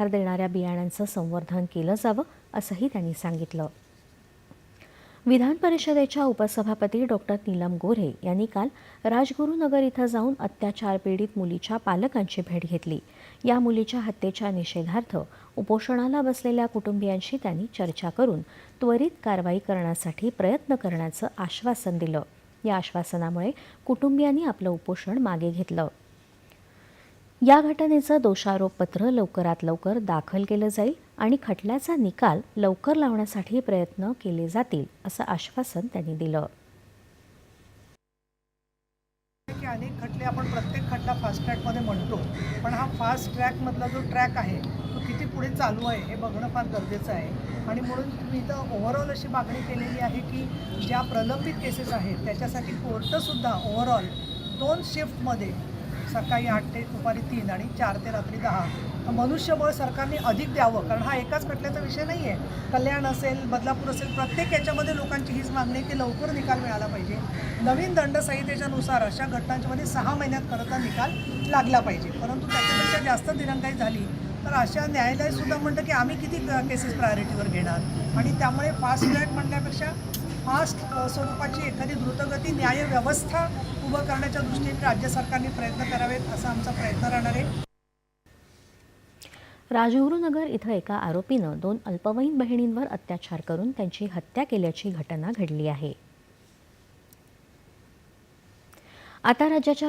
आधार देणाऱ्या बियाण्यांचं संवर्धन केलं जावं असंही त्यांनी सांगितलं. विधान परिषदेच्या उपसभापती डॉक्टर नीलम गोऱ्हे यांनी काल राजगुरुनगर इथं जाऊन अत्याचार पीडित मुलीच्या पालकांची भेट घेतली. या मुलीच्या हत्येच्या निषेधार्थ उपोषणाला बसलेल्या कुटुंबियांशी त्यांनी चर्चा करून त्वरित कारवाई करण्यासाठी प्रयत्न करण्याचं आश्वासन दिलं. या आश्वासनामुळे कुटुंबियांनी आपलं उपोषण मागे घेतलं. या घटनेचं दोषारोपपत्र लवकरात लवकर दाखल केलं जाईल आणि खटल्याचा निकाल लवकर लावण्यासाठी प्रयत्न केले जातील असं आश्वासन त्यांनी दिलं. की अनेक खटले आपण प्रत्येक खटला फास्ट ट्रॅकमध्ये म्हणतो पण हा फास्ट ट्रॅकमधला जो ट्रॅक आहे तो किती पुढे चालू आहे हे बघणं फार गरजेचं आहे. आणि म्हणून तुम्ही इथं ओव्हरऑल अशी मागणी केलेली आहे की ज्या प्रलंबित केसेस आहेत त्याच्यासाठी कोर्टसुद्धा ओव्हरऑल दोन शिफ्टमध्ये सकाळी आठ ते दुपारी तीन आणि चार ते रात्री दहा. मनुष्यबळ सरकारने अधिक द्यावं कारण हा एकाच खटल्याचा विषय नाही आहे कल्याण असेल बदलापूर असेल प्रत्येक याच्यामध्ये लोकांची हीच मागणी की लवकर निकाल मिळाला पाहिजे. नवीन दंडसंहितेच्यानुसार अशा घटनांच्यामध्ये सहा महिन्यात खरं तर निकाल लागला पाहिजे. परंतु त्याच्यापेक्षा जास्त दिरंगाई झाली तर अशा न्यायालयसुद्धा म्हणतं की आम्ही किती केसेस प्रायोरिटीवर घेणार? आणि त्यामुळे फास्ट ट्रॅक म्हणण्यापेक्षा फास्ट स्वरूपाची एखादी द्रुतगती न्यायव्यवस्था उभं करण्याच्या दृष्टीने राज्य सरकारने प्रयत्न करावेत असा आमचा प्रयत्न राहणार आहे. राजगुरुनगर इथं एका आरोपीनं दोन अल्पवयीन बहिणींवर अत्याचार करून त्यांची हत्या केल्याची घटना घडली आहे. आता राज्याच्या